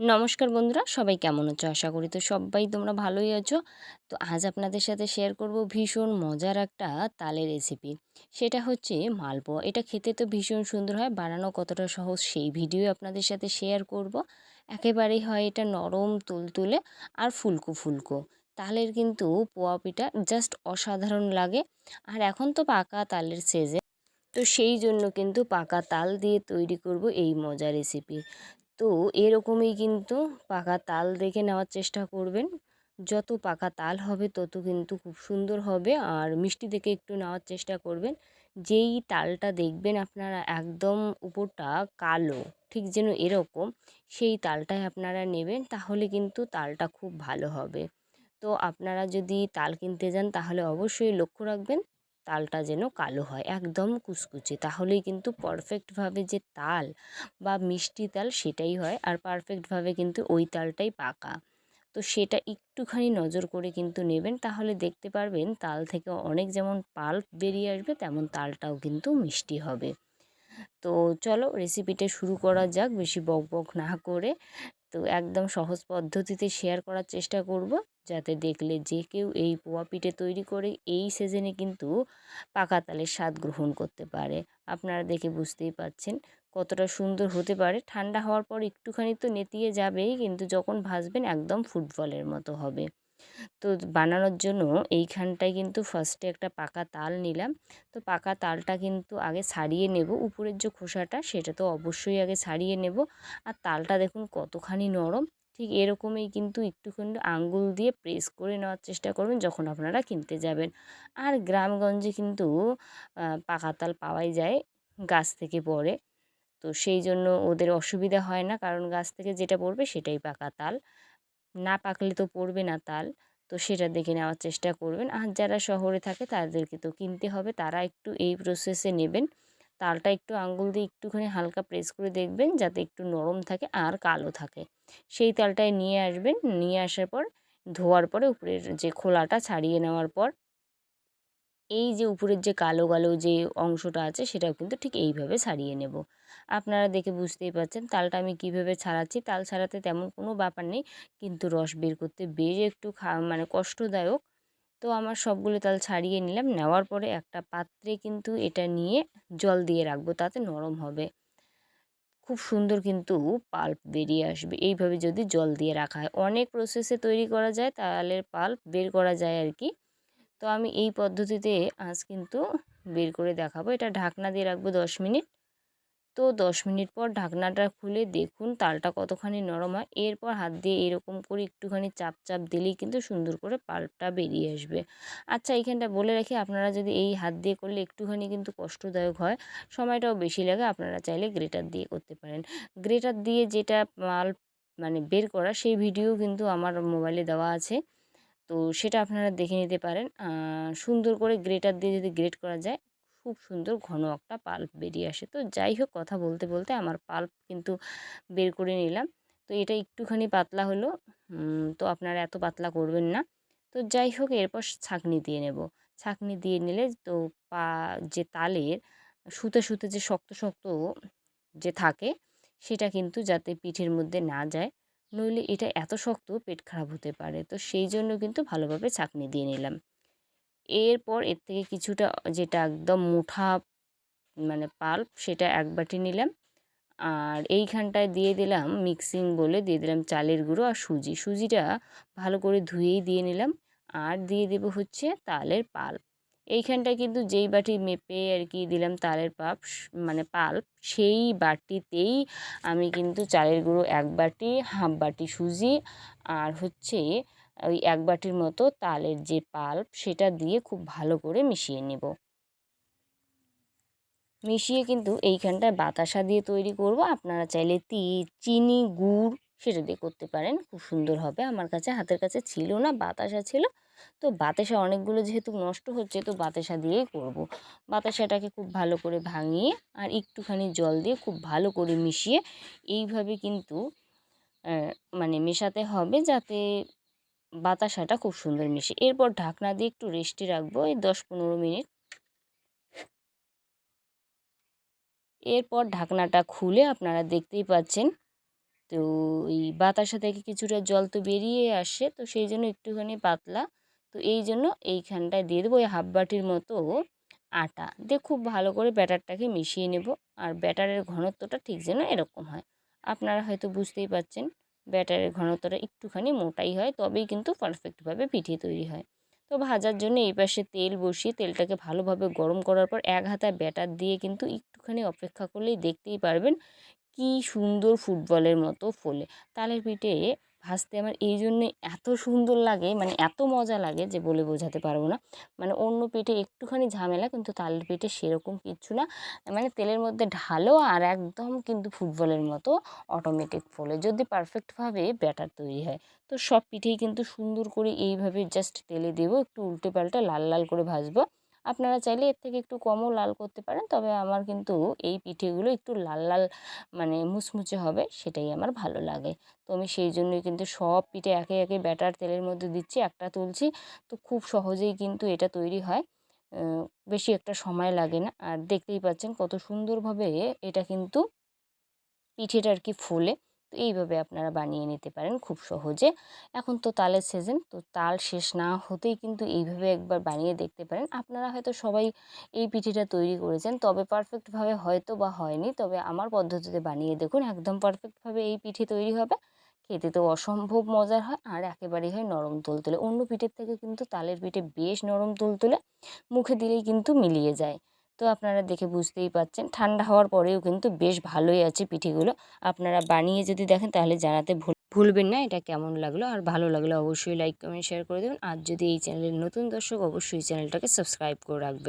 নমস্কার বন্ধুরা, সবাই কেমন আছো? আশা করি তো সবাই তোমরা ভালোই আছো। তো আজ আপনাদের সাথে শেয়ার করব ভীষণ মজার একটা তালের রেসিপি সেটা হচ্ছে মালপোয়া। এটা খেতে তো ভীষণ সুন্দর হয়, বানানো কতটা সহজ সেই ভিডিও আপনাদের সাথে শেয়ার করব। একেবারেই হয় এটা নরম তুলতুলে আর ফুলকো ফুলকো। তালের কিন্তু পোয়া পিঠা জাস্ট অসাধারণ লাগে। আর এখন তো পাকা তালের সেজে তো সেই জন্য কিন্তু পাকা তাল দিয়ে তৈরি করব এই মজা রেসিপি তো এরকমই কিন্তু পাকা তাল দেখে নেওয়ার চেষ্টা করবেন। যত পাকা তাল হবে তত কিন্তু খুব সুন্দর হবে আর মিষ্টি দেখে একটু নেওয়ার চেষ্টা করবেন। যেই তালটা দেখবেন আপনারা একদম উপরটা কালো, ঠিক যেন এরকম সেই তালটাই আপনারা নেবেন তাহলে কিন্তু তালটা খুব ভালো হবে। তো আপনারা যদি তাল কিনতে যান তাহলে অবশ্যই লক্ষ্য রাখবেন তালটা যেন কালো হয়, একদম কুচকুচে। তাহলেই কিন্তু পারফেক্টভাবে যে তাল বা মিষ্টি তাল সেটাই হয় আর পারফেক্টভাবে কিন্তু ওই তালটাই পাকা। তো সেটা একটুখানি নজর করে কিন্তু নেবেন, তাহলে দেখতে পারবেন তাল থেকে অনেক যেমন পাল্প বেরিয়ে আসবে, তেমন তালটাও কিন্তু মিষ্টি হবে। তো চলো রেসিপিটা শুরু করা যাক, বেশি বক বক না করে। তো একদম সহজ পদ্ধতিতে শেয়ার করার চেষ্টা করব। যাতে দেখলে যে কেউ এই পোয়া পিঠে তৈরি করে এই সিজনে কিন্তু পাকা তালের স্বাদ গ্রহণ করতে পারে। আপনারা দেখে বুঝতেই পাচ্ছেন কতটা সুন্দর হতে পারে। ঠান্ডা হওয়ার পর একটুখানি তো নেতিয়ে যাবেই, কিন্তু যখন ভাজবেন একদম ফুটবলের মতো হবে। তো বানানোর জন্য এইখানটায় কিন্তু ফার্স্টে একটা পাকা তাল নিলাম। তো পাকা তালটা কিন্তু আগে সারিয়ে নেব। উপরের যে খোসাটা, সেটা তো অবশ্যই আগে সারিয়ে নেব। আর তালটা দেখুন কতখানি নরম। ঠিক এরকমই কিন্তু একটুখানি আঙ্গুল দিয়ে প্রেস করে নেওয়ার চেষ্টা করবেন যখন আপনারা কিনতে যাবেন। আর গ্রামগঞ্জে কিন্তু পাকা তাল পাওয়াই যায় গাছ থেকে পড়ে। তো সেই জন্য ওদের অসুবিধা হয় না। কারণ গাছ থেকে যেটা পড়বে সেটাই পাকা তাল। না পাকলে তো পড়বে না তাল। তো সেটা দেখে নেওয়ার চেষ্টা করবেন। আর যারা শহরে থাকে তাদেরকে তো কিনতে হবে। তারা একটু এই প্রসেসে নেবেন। তালটা একটু আঙুল দিয়ে একটুখানি হালকা প্রেস করে দেখবেন যাতে একটু নরম থাকে আর কালো থাকে। সেই তালটায় নিয়ে আসবেন। নিয়ে আসার পর ধোয়ার পরে উপরের যে খোলাটা ছাড়িয়ে নেওয়ার পর এই যে উপরের যে কালো কালো যে অংশটা আছে, সেটাও কিন্তু ঠিক এইভাবে ছাড়িয়ে নেব। আপনারা দেখে বুঝতেই পারছেন তালটা আমি কীভাবে ছাড়াচ্ছি। তাল ছাড়াতে তেমন কোনো ব্যাপার নেই, কিন্তু রস বের করতে বেশ একটু খা মানে কষ্টদায়ক। তো আমার সবগুলো তাল ছাড়িয়ে নিলাম, নেওয়ার পরে একটা পাত্রে কিন্তু এটা নিয়ে জল দিয়ে রাখব, তাতে নরম হবে। খুব সুন্দর কিন্তু পাল্প বেরিয়ে আসবে, এইভাবে যদি জল দিয়ে রাখা হয়। অনেক প্রসেসে তৈরি করা যায়, তালের পাল্প বের করা যায় আর কি। তো আমি এই পদ্ধতিতে আজ কিন্তু বের করে দেখাবো। এটা ঢাকনা দিয়ে রাখব দশ মিনিট। তো দশ মিনিট পর ঢাকনাটা খুলে দেখুন তালটা কতখানি নরম হয়। এরপর হাত দিয়ে এরকম করে একটুখানি চাপ চাপ দিলেই কিন্তু সুন্দর করে পাল্পটা বেরিয়ে আসবে। আচ্ছা এইখানটা বলে রাখি, আপনারা যদি এই হাত দিয়ে করলে একটুখানি কিন্তু কষ্টদায়ক হয়। সময়টাও বেশি লাগে, আপনারা চাইলে গ্রেটার দিয়ে করতে পারেন। গ্রেটার দিয়ে যেটা পাল্প মানে বের করা, সেই ভিডিও কিন্তু আমার মোবাইলে দেওয়া আছে। তো সেটা আপনারা দেখে নিতে পারেন। সুন্দর করে গ্রেটার দিয়ে যদি গ্রেট করা যায়, খুব সুন্দর ঘন একটা পাল্প বেরিয়ে আসে। তো যাই হোক, কথা বলতে বলতে আমার পাল্প কিন্তু বের করে নিলাম। তো এটা একটুখানি পাতলা হলো। তো আপনারা এত পাতলা করবেন না। তো যাই হোক, এরপর ছাঁকনি দিয়ে নেব। ছাঁকনি দিয়ে নিলে তো পা, যে তালের, সুতে সুতে যে শক্ত শক্ত যে থাকে, সেটা কিন্তু যাতে পিঠের মধ্যে না যায়। নইলে এটা এত শক্ত পেট খারাপ হতে পারে। তো সেই জন্য কিন্তু ভালোভাবে ছাঁকনি দিয়ে নিলাম। এরপর এর থেকে কিছুটা যেটা একদম মুঠা মানে পাল্প সেটা এক বাটি নিলাম। আর এইখানটায় দিয়ে দিলাম মিক্সিং বলে দিয়ে দিলাম চালের গুঁড়ো আর সুজি। সুজিটা ভালো করে ধুয়েই দিয়ে নিলাম। আর দিয়ে দেবো হচ্ছে তালের পাল্প। এইখানটায় কিন্তু যেই বাটি মেপে আর কি দিলাম তালের পাপ মানে পাল্প, সেই বাটিতেই আমি কিন্তু চালের গুঁড়ো এক বাটি, হাফ বাটি সুজি আর হচ্ছে ওই এক বাটির মতো তালের যে পাল্প সেটা দিয়ে খুব ভালো করে মিশিয়ে নেব। মিশিয়ে কিন্তু এইখানটায় বাতাসা দিয়ে তৈরি করব। আপনারা চাইলে তি, চিনি, গুড় সেটা দিয়ে করতে পারেন, খুব সুন্দর হবে। আমার কাছে হাতের কাছে ছিল না, বাতাসা ছিল। তো বাতাসা অনেকগুলো যেহেতু নষ্ট হচ্ছে, তো বাতাসা দিয়েই করব। বাতাসাটাকে খুব ভালো করে ভাঙিয়ে আর একটুখানি জল দিয়ে খুব ভালো করে মিশিয়ে এইভাবে কিন্তু মানে মেশাতে হবে যাতে বাতাসাটা খুব সুন্দর মিশে। এরপর ঢাকনা দিয়ে একটু রেস্টে রাখব এই দশ পনেরো মিনিট। এরপর ঢাকনাটা খুলে আপনারা দেখতেই পাচ্ছেন তো এই বাতাসা থেকে কিছুটা জল তো বেরিয়ে আসে। তো সেই জন্য একটুখানি পাতলা। তো এই জন্য এইখানটায় দিয়ে দেবো ওই হাফ বাটির মতো আটা। দিয়ে খুব ভালো করে ব্যাটারটাকে মিশিয়ে নেব। আর ব্যাটারের ঘনত্বটা ঠিক যেন এরকম হয়। আপনারা হয়তো বুঝতেই পাচ্ছেন ব্যাটারের ঘনত্বটা একটুখানি মোটাই হয়, তবেই কিন্তু পারফেক্টভাবে পিঠে তৈরি হয়। তো ভাজার জন্য এই পাশে তেল বসিয়ে তেলটাকে ভালোভাবে গরম করার পর এক হাতা ব্যাটার দিয়ে কিন্তু একটুখানি অপেক্ষা করলেই দেখতেই পারবেন কি সুন্দর ফুটবলের মতো ফোলে। তালের পিঠে ভাজতে আমার এই জন্যে এত সুন্দর লাগে মানে এত মজা লাগে যে বলে বোঝাতে পারব না। মানে অন্য পিঠে একটুখানি ঝামেলা কিন্তু তালের পিঠে সেরকম কিচ্ছু না। মানে তেলের মধ্যে ঢালো আর একদম কিন্তু ফুটবলের মতো অটোমেটিক ফোলে যদি পারফেক্টভাবে ব্যাটার তৈরি হয়। তো সব পিঠেই কিন্তু সুন্দর করে এইভাবে জাস্ট তেলে দেবো, একটু উল্টে পাল্টে লাল লাল করে ভাজবো। আপনারা চাইলে এর থেকে একটু কমও লাল করতে পারেন। তবে আমার কিন্তু এই পিঠেগুলো একটু লাল লাল মানে মুচমুচে হবে, সেটাই আমার ভালো লাগে। তো আমি সেই জন্যই কিন্তু সব পিঠে একে একে ব্যাটার তেলের মধ্যে দিচ্ছি, একটা তুলছি। তো খুব সহজেই কিন্তু এটা তৈরি হয়। বেশি একটা সময় লাগে না। আর দেখতেই পাচ্ছেন কত সুন্দরভাবে এটা কিন্তু পিঠেটা আর কি ফোলে। তো এইভাবে আপনারা বানিয়ে নিতে পারেন খুব সহজে। এখন তো তালের সিজন তো তাল শেষ না হতেই কিন্তু এইভাবে একবার বানিয়ে দেখতে পারেন। আপনারা হয়তো সবাই এই পিঠেটা তৈরি করেছেন, তবে পারফেক্টভাবে হয়তো বা হয়নি। তবে আমার পদ্ধতিতে বানিয়ে দেখুন, একদম পারফেক্টভাবে এই পিঠে তৈরি হবে। খেতে তো অসম্ভব মজার হয়, আর একেবারেই হয় নরম তুলতুলে অন্য পিঠের থেকে কিন্তু তালের পিঠে বেশ নরম তুলতুলে মুখে দিলেই কিন্তু মিলিয়ে যায়। তো আপনারা দেখে বুঝতেই পাচ্ছেন ঠান্ডা হওয়ার পরেও কিন্তু বেশ ভালোই আছে পিঠেগুলো। আপনারা বানিয়ে যদি দেখেন তাহলে জানাতে ভুল ভুলবেন না, এটা কেমন লাগল? আর ভালো লাগলে অবশ্যই লাইক, কমেন্ট, শেয়ার করে দেবেন। আর যদি এই চ্যানেলের নতুন দর্শক, অবশ্যই চ্যানেলটাকে সাবস্ক্রাইব করে রাখবেন।